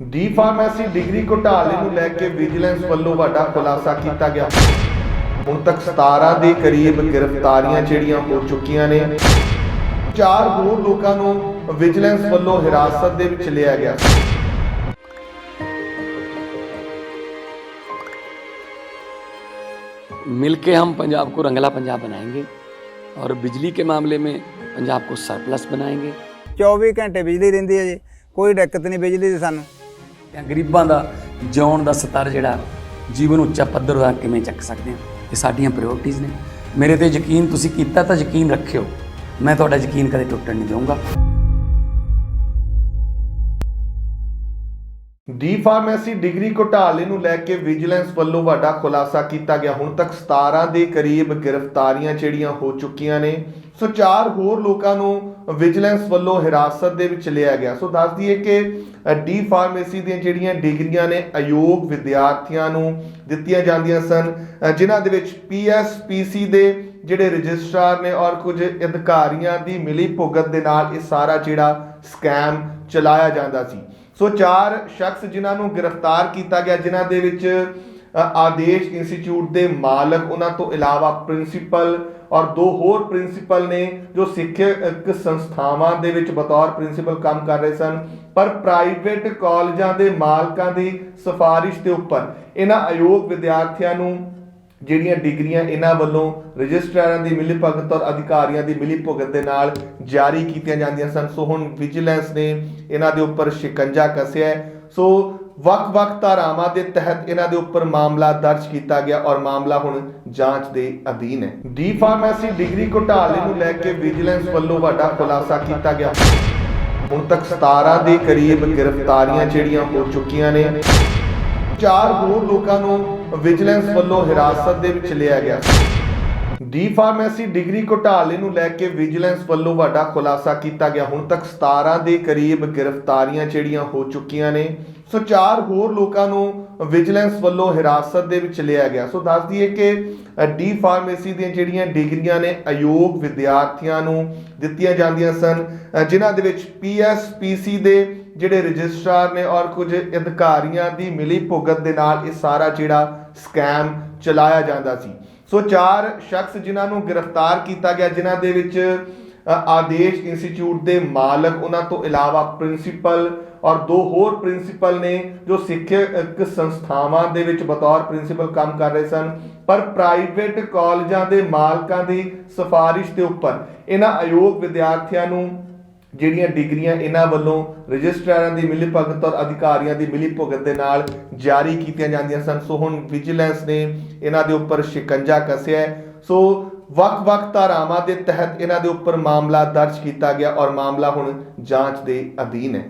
D pharmacy degree ਘੁਟਾਲੇ ਨੂੰ ਲੈ ਕੇ ਵਿਜੀਲੈਂਸ ਵੱਲੋਂ ਵੱਡਾ ਖੁਲਾਸਾ ਕੀਤਾ ਗਿਆ ਹੁਣ ਤੱਕ 17 ਦੇ ਕਰੀਬ ਗ੍ਰਿਫਤਾਰੀਆਂ ਜਿਹੜੀਆਂ ਹੋ ਚੁੱਕੀਆਂ ਨੇ ਚਾਰ ਹੋਰ ਲੋਕਾਂ ਨੂੰ ਵਿਜੀਲੈਂਸ ਵੱਲੋਂ ਹਿਰਾਸਤ ਦੇ ਵਿੱਚ ਲਿਆ ਗਿਆ मिलके हम पंजाब को रंगला पंजाब बनाएंगे और बिजली के मामले में पंजाब को सरप्लस बनाएंगे 24 ਘੰਟੇ ਬਿਜਲੀ ਰਹਿੰਦੀ ਹੈ ਜੀ ਕੋਈ ਦਿੱਕਤ ਨਹੀਂ ਬਿਜਲੀ ਦੀ ਸਾਨੂੰ ਜਾਂ ਗਰੀਬਾਂ ਦਾ ਜਿਉਣ ਦਾ ਸਤਰ ਜਿਹੜਾ, ਜੀਵਨ ਉੱਚਾ ਪੱਧਰ ਦਾ ਕਿਵੇਂ ਚੱਕ ਸਕਦੇ ਹਾਂ? ਇਹ ਸਾਡੀਆਂ ਪ੍ਰਾਇੋਰਟੀਆਂ ਨੇ। ਮੇਰੇ ਤੇ ਯਕੀਨ ਤੁਸੀਂ ਕੀਤਾ ਤਾਂ ਯਕੀਨ ਰੱਖਿਓ। ਮੈਂ ਤੁਹਾਡਾ ਯਕੀਨ ਕਦੇ ਟੁੱਟਣ ਨਹੀਂ ਦਊਂਗਾ। ਡੀ ਫਾਰਮੇਸੀ ਡਿਗਰੀ ਘੁਟਾਲੇ ਨੂੰ ਲੈ ਕੇ ਵਿਜੀਲੈਂਸ ਵੱਲੋਂ ਵੱਡਾ ਖੁਲਾਸਾ ਕੀਤਾ ਗਿਆ। ਹੁਣ ਤੱਕ 17 ਦੇ ਕਰੀਬ ਗ੍ਰਿਫਤਾਰੀਆਂ ਜਿਹੜੀਆਂ ਹੋ ਚੁੱਕੀਆਂ ਨੇ ਸੋ ਚਾਰ ਹੋਰ ਲੋਕਾਂ ਨੂੰ ਵਿਜੀਲੈਂਸ ਵੱਲੋਂ ਹਿਰਾਸਤ ਦੇ ਵਿੱਚ ਲਿਆ ਗਿਆ। ਸੋ ਦੱਸ ਦਈਏ ਕਿ ਡੀ ਫਾਰਮੇਸੀ ਦੀਆਂ ਜਿਹੜੀਆਂ ਡਿਗਰੀਆਂ ਨੇ ਅਯੋਗ ਵਿਦਿਆਰਥੀਆਂ ਨੂੰ ਦਿੱਤੀਆਂ ਜਾਂਦੀਆਂ ਸਨ ਜਿਨ੍ਹਾਂ ਦੇ ਵਿੱਚ ਪੀਐਸਪੀਸੀ ਦੇ ਜਿਹੜੇ ਰਜਿਸਟਰਾਰ ਨੇ ਔਰ ਕੁਝ ਅਧਿਕਾਰੀਆਂ ਦੀ ਮਿਲੀ ਭੁਗਤ ਦੇ ਨਾਲ ਇਹ ਸਾਰਾ ਜਿਹੜਾ ਸਕੈਮ ਚਲਾਇਆ ਜਾਂਦਾ ਸੀ। ਸੋ ਚਾਰ ਸ਼ਖਸ ਜਿਨ੍ਹਾਂ ਨੂੰ ਗ੍ਰਿਫਤਾਰ ਕੀਤਾ ਗਿਆ, ਜਿਨ੍ਹਾਂ ਦੇ ਵਿੱਚ ਆਦੇਸ਼ ਇੰਸਟੀਚਿਊਟ ਦੇ ਮਾਲਕ, ਉਹਨਾਂ ਤੋਂ ਇਲਾਵਾ ਪ੍ਰਿੰਸੀਪਲ ਔਰ ਦੋ ਹੋਰ ਪ੍ਰਿੰਸੀਪਲ ਨੇ ਜੋ ਸਿੱਖਿਅਕ ਸੰਸਥਾਵਾਂ ਦੇ ਵਿੱਚ ਬਤੌਰ ਪ੍ਰਿੰਸੀਪਲ ਕੰਮ ਕਰ ਰਹੇ ਸਨ, ਪਰ ਪ੍ਰਾਈਵੇਟ ਕਾਲਜਾਂ ਦੇ ਮਾਲਕਾਂ ਦੀ ਸਿਫਾਰਿਸ਼ ਦੇ ਉੱਪਰ ਇਹਨਾਂ ਅਯੋਗ ਵਿਦਿਆਰਥੀਆਂ ਨੂੰ ਜਿਹੜੀਆਂ ਡਿਗਰੀਆਂ ਇਹਨਾਂ ਵੱਲੋਂ ਰਜਿਸਟਰਾਰਾਂ ਦੀ ਮਿਲੀ ਭਗਤ ਔਰ ਅਧਿਕਾਰੀਆਂ ਦੀ ਮਿਲੀ ਭੁਗਤ ਦੇ ਨਾਲ ਜਾਰੀ ਕੀਤੀਆਂ ਜਾਂਦੀਆਂ ਸਨ, ਸੋ ਹੁਣ ਵਿਜੀਲੈਂਸ ਨੇ ਇਹਨਾਂ ਦੇ ਉੱਪਰ ਸ਼ਿਕੰਜਾ ਕੱਸਿਆ ਸੋ ਵੱਖ-ਵੱਖ ਧਾਰਾਵਾਂ ਦੇ ਤਹਿਤ ਇਹਨਾਂ ਦੇ ਉੱਪਰ ਮਾਮਲਾ ਦਰਜ ਕੀਤਾ ਗਿਆ ਔਰ ਮਾਮਲਾ ਹੁਣ ਜਾਂਚ ਦੇ ਅਧੀਨ ਹੈ। ਡੀ ਫਾਰਮੇਸੀ ਡਿਗਰੀ ਘੁਟਾਲੇ ਨੂੰ ਲੈ ਕੇ ਵਿਜੀਲੈਂਸ ਵੱਲੋਂ ਵੱਡਾ ਖੁਲਾਸਾ ਕੀਤਾ ਗਿਆ। ਹੁਣ ਤੱਕ 17 ਦੇ ਕਰੀਬ ਗ੍ਰਿਫਤਾਰੀਆਂ ਜਿਹੜੀਆਂ ਹੋ ਚੁੱਕੀਆਂ ਨੇ, ਚਾਰ ਹੋਰ ਲੋਕਾਂ ਨੂੰ ਵਿਜੀਲੈਂਸ ਵੱਲੋਂ ਹਿਰਾਸਤ ਦੇ ਵਿੱਚ ਲਿਆ ਗਿਆ। ਡੀ ਫਾਰਮੇਸੀ ਡਿਗਰੀ ਘੁਟਾਲੇ ਨੂੰ ਲੈ ਕੇ ਵਿਜੀਲੈਂਸ ਵੱਲੋਂ ਵੱਡਾ ਖੁਲਾਸਾ ਕੀਤਾ ਗਿਆ। ਹੁਣ ਤੱਕ 17 ਦੇ ਕਰੀਬ ਗ੍ਰਿਫਤਾਰੀਆਂ ਜਿਹੜੀਆਂ ਹੋ ਚੁੱਕੀਆਂ ਨੇ ਸੋ ਚਾਰ ਹੋਰ ਲੋਕਾਂ ਨੂੰ ਵਿਜੀਲੈਂਸ ਵੱਲੋਂ ਹਿਰਾਸਤ ਦੇ ਵਿੱਚ ਲਿਆ ਗਿਆ। ਸੋ ਦੱਸ ਦਈਏ ਕਿ ਡੀ ਫਾਰਮੇਸੀ ਦੀਆਂ ਜਿਹੜੀਆਂ ਡਿਗਰੀਆਂ ਨੇ ਅਯੋਗ ਵਿਦਿਆਰਥੀਆਂ ਨੂੰ ਦਿੱਤੀਆਂ ਜਾਂਦੀਆਂ ਸਨ ਅ, ਜਿਨ੍ਹਾਂ ਦੇ ਵਿੱਚ ਪੀਐਸਪੀਸੀ ਦੇ ਜਿਹੜੇ ਰਜਿਸਟਰਾਰ ਨੇ ਔਰ ਕੁਝ ਅਧਿਕਾਰੀਆਂ ਦੀ ਮਿਲੀ ਭੁਗਤ ਦੇ ਨਾਲ ਇਹ ਸਾਰਾ ਜਿਹੜਾ ਸਕੈਮ ਚਲਾਇਆ ਜਾਂਦਾ ਸੀ। ਸੋ ਚਾਰ ਸ਼ਖਸ ਜਿਨ੍ਹਾਂ ਨੂੰ ਗ੍ਰਿਫਤਾਰ ਕੀਤਾ ਗਿਆ, ਜਿਨ੍ਹਾਂ ਦੇ ਵਿੱਚ ਆਦੇਸ਼ ਇੰਸਟੀਚਿਊਟ ਦੇ ਮਾਲਕ, ਉਹਨਾਂ ਤੋਂ ਇਲਾਵਾ ਪ੍ਰਿੰਸੀਪਲ ਔਰ ਦੋ ਹੋਰ ਪ੍ਰਿੰਸੀਪਲ ਨੇ ਜੋ ਸਿੱਖਿਅਕ ਸੰਸਥਾਵਾਂ ਦੇ ਵਿੱਚ ਬਤੌਰ ਪ੍ਰਿੰਸੀਪਲ ਕੰਮ ਕਰ ਰਹੇ ਸਨ, ਪਰ ਪ੍ਰਾਈਵੇਟ ਕਾਲਜਾਂ ਦੇ ਮਾਲਕਾਂ ਦੀ ਸਿਫਾਰਿਸ਼ ਦੇ ਉੱਪਰ ਇਹਨਾਂ ਅਯੋਗ ਵਿਦਿਆਰਥੀਆਂ ਨੂੰ ਜਿਹੜੀਆਂ ਡਿਗਰੀਆਂ ਇਹਨਾਂ ਵੱਲੋਂ ਰਜਿਸਟਰਾਰਾਂ ਦੀ ਮਿਲੀ ਭਗਤ ਔਰ ਅਧਿਕਾਰੀਆਂ ਦੀ ਮਿਲੀ ਭੁਗਤ ਦੇ ਨਾਲ ਜਾਰੀ ਕੀਤੀਆਂ ਜਾਂਦੀਆਂ ਸਨ। ਸੋ ਹੁਣ ਵਿਜੀਲੈਂਸ ਨੇ ਇਹਨਾਂ ਦੇ ਉੱਪਰ ਸ਼ਿਕੰਜਾ ਕੱਸਿਆ ਸੋ ਵੱਖ-ਵੱਖ ਧਾਰਾਵਾਂ ਦੇ ਤਹਿਤ ਇਹਨਾਂ ਦੇ ਉੱਪਰ ਮਾਮਲਾ ਦਰਜ ਕੀਤਾ ਗਿਆ ਔਰ ਮਾਮਲਾ ਹੁਣ ਜਾਂਚ ਦੇ ਅਧੀਨ ਹੈ।